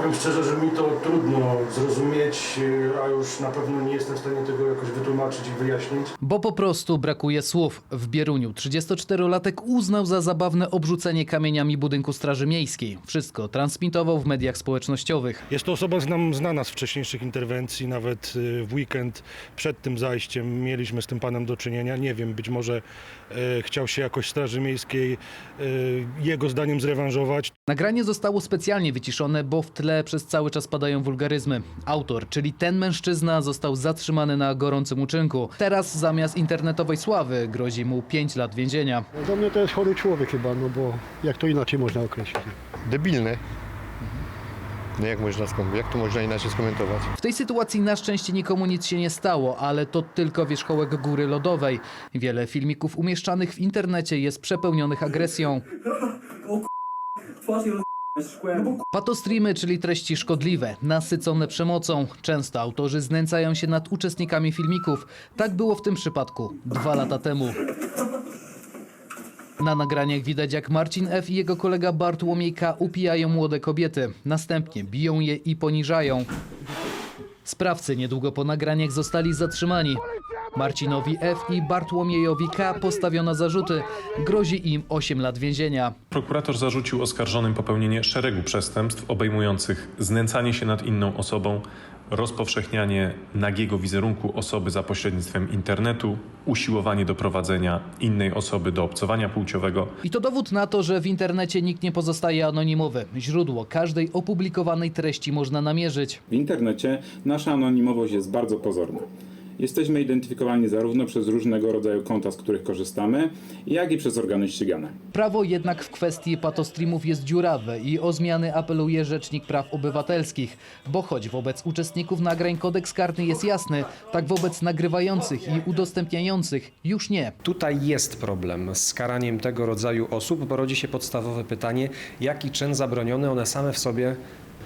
Powiem szczerze, że mi to trudno zrozumieć, a już na pewno nie jestem w stanie tego jakoś wytłumaczyć i wyjaśnić. Bo po prostu brakuje słów. W Bieruniu 34-latek uznał za zabawne obrzucenie kamieniami budynku Straży Miejskiej. Wszystko transmitował w mediach społecznościowych. Jest to osoba znam, znana z wcześniejszych interwencji, nawet y, w weekend przed tym zajściem mieliśmy z tym panem do czynienia. Nie wiem, być może y, chciał się jakoś Straży Miejskiej y, jego zdaniem zrewanżować. Nagranie zostało specjalnie wyciszone, bo w tle przez cały czas padają wulgaryzmy. Autor, czyli ten mężczyzna, został zatrzymany na gorącym uczynku. Teraz zamiast internetowej sławy grozi mu 5 lat więzienia. Dla mnie to jest chory człowiek chyba, no bo jak to inaczej można określić? debilne. No jak można skom- jak to można inaczej skomentować? W tej sytuacji na szczęście nikomu nic się nie stało, ale to tylko wierzchołek góry lodowej. Wiele filmików umieszczanych w internecie jest przepełnionych agresją. Twarz jej roz... szkłem. Patostreamy, czyli treści szkodliwe, nasycone przemocą. Często autorzy znęcają się nad uczestnikami filmików. Tak było w tym przypadku dwa lata temu. Na nagraniach widać, jak Marcin F. i jego kolega Bartłomiej K. upijają młode kobiety. Następnie biją je i poniżają. Sprawcy niedługo po nagraniach zostali zatrzymani. Marcinowi F. i Bartłomiejowi K. postawiono zarzuty. Grozi im 8 lat więzienia. Prokurator zarzucił oskarżonym popełnienie szeregu przestępstw obejmujących znęcanie się nad inną osobą, rozpowszechnianie nagiego wizerunku osoby za pośrednictwem internetu, usiłowanie doprowadzenia innej osoby do obcowania płciowego, I to dowód na to, że w internecie nikt nie pozostaje anonimowy. Źródło każdej opublikowanej treści można namierzyć. W internecie nasza anonimowość jest bardzo pozorna. Jesteśmy identyfikowani zarówno przez różnego rodzaju konta, z których korzystamy, jak i przez organy ścigane. Prawo jednak w kwestii patostreamów jest dziurawe i o zmiany apeluje Rzecznik Praw Obywatelskich. Bo choć wobec uczestników nagrań kodeks karny jest jasny, tak wobec nagrywających i udostępniających już nie. Tutaj jest problem z karaniem tego rodzaju osób, bo rodzi się podstawowe pytanie, jaki czyn zabroniony one same w sobie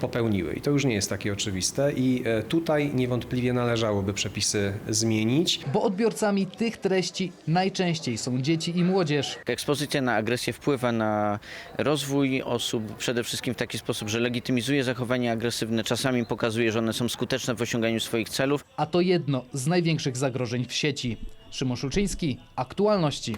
popełniły. I to już nie jest takie oczywiste i e, tutaj niewątpliwie należałoby przepisy zmienić. Bo odbiorcami tych treści najczęściej są dzieci i młodzież. Ekspozycja na agresję wpływa na rozwój osób przede wszystkim w taki sposób, że legitymizuje zachowania agresywne, czasami pokazuje, że one są skuteczne w osiąganiu swoich celów. A to jedno z największych zagrożeń w sieci. Szymon Szuczyński, aktualności.